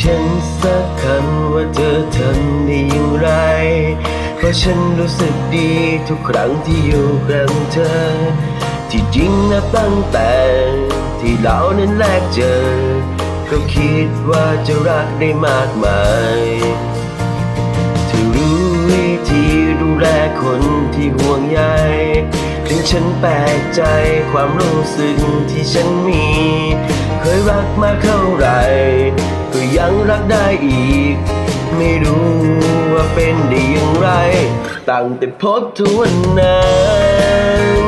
ฉันสักคำว่าเธอทำได้อย่างไร เพราะฉันรู้สึกดีทุกครั้งที่อยู่กับเธอ ที่จริงนับตั้งแต่ที่เรานั้นแรกเจอ ก็คิดว่าจะรักได้มากมายเธอรู้วิธีดูแลคนที่ห่วงใยถึงฉันแปลกใจความรู้สึกที่ฉันมี เคยรักมาเท่าไหร่ ยังรักได้อีก ไม่รู้ว่าเป็นได้อย่างไร ตั้งแต่พบทกวันนั้น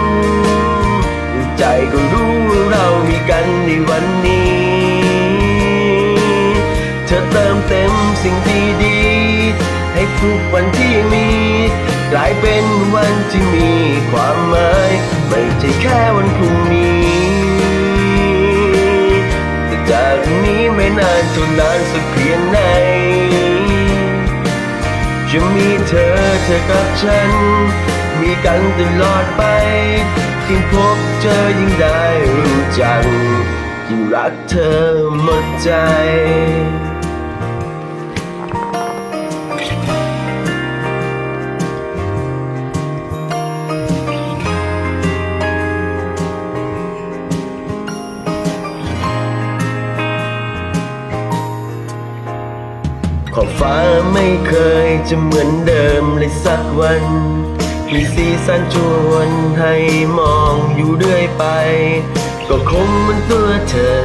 ใจก็รู้ว่าเรามีกันในวันนี้ เธอเติมเต็มสิ่งที่ดีให้ทุกวันที่มีกลายเป็นวันที่มีความหมาย ไม่ใช่แค่วันพรุ่งนี้ จากนี้ไม่นานเท่านานสักเพียงไหน จะมีเธอเธอกับฉัน มีกันตลอดไปยิ่งพบเจอยิ่งได้รู้จักยิ่งรักเธอหมดใจ ขอบฟ้าไม่เคยจะเหมือนเดิมเลยสักวัน มีสีสันชวนให้มองอยู่เรื่อยไป ก็คงมันตัวเธอ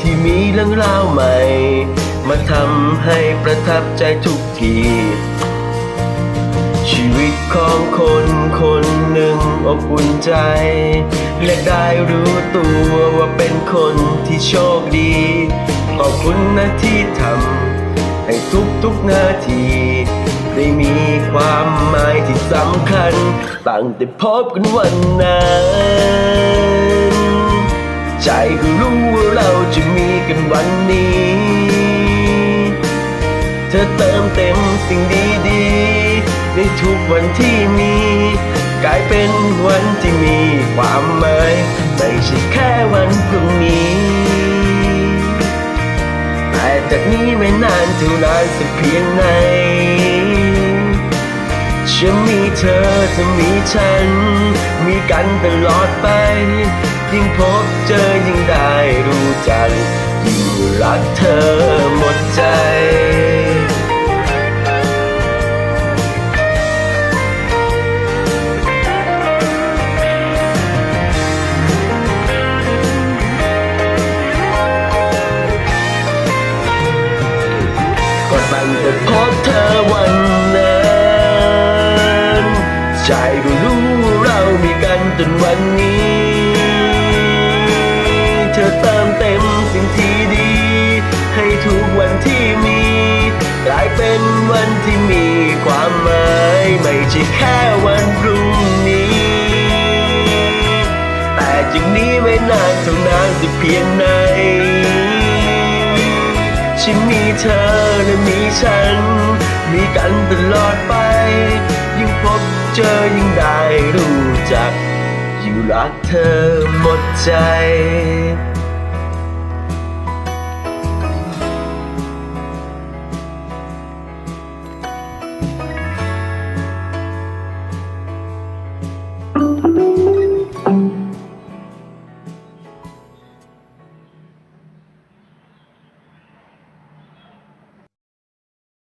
ที่มีเรื่องราวใหม่ มาทำให้ประทับใจทุกที ชีวิตของคนคนหนึ่งอบอุ่นใจ และได้รู้ตัวว่าเป็นคนที่โชคดี ขอบคุณนะที่ทำ ให้ทุกๆนาทีได้มีความหมายที่สำคัญตั้งแต่พบกันวันนั้น ใจก็รู้ว่าเราจะมีกันวันนี้ เธอเติมเต็มสิ่งดีๆในทุกวันที่มีกลายเป็นวันที่มีความหมายไม่ใช่แค่วันพรุ่งนี้ แต่จากนี้ไม่นานเท่านานสักเพียงไหนจะมีเธอจะมีฉัน มีกันตลอดไป ยิ่งพบเจอยิ่งได้รู้จักยิ่งรักเธอหมดใจ ใจก็รู้เรามีกันจนวันนี้ เธอเติมเต็มสิ่งที่ดี ให้ทุกวันที่มี กลายเป็นวันที่มีความหมาย ไม่ใช่แค่วันพรุ่งนี้ แต่จากนี้ไม่นานเท่านานสักเพียงไหนฉันมีเธอและมีฉัน มีกันตลอดไป ยิ่งพบ เจอยิ่งได้รู้จัก อยู่รักเธอหมดใจ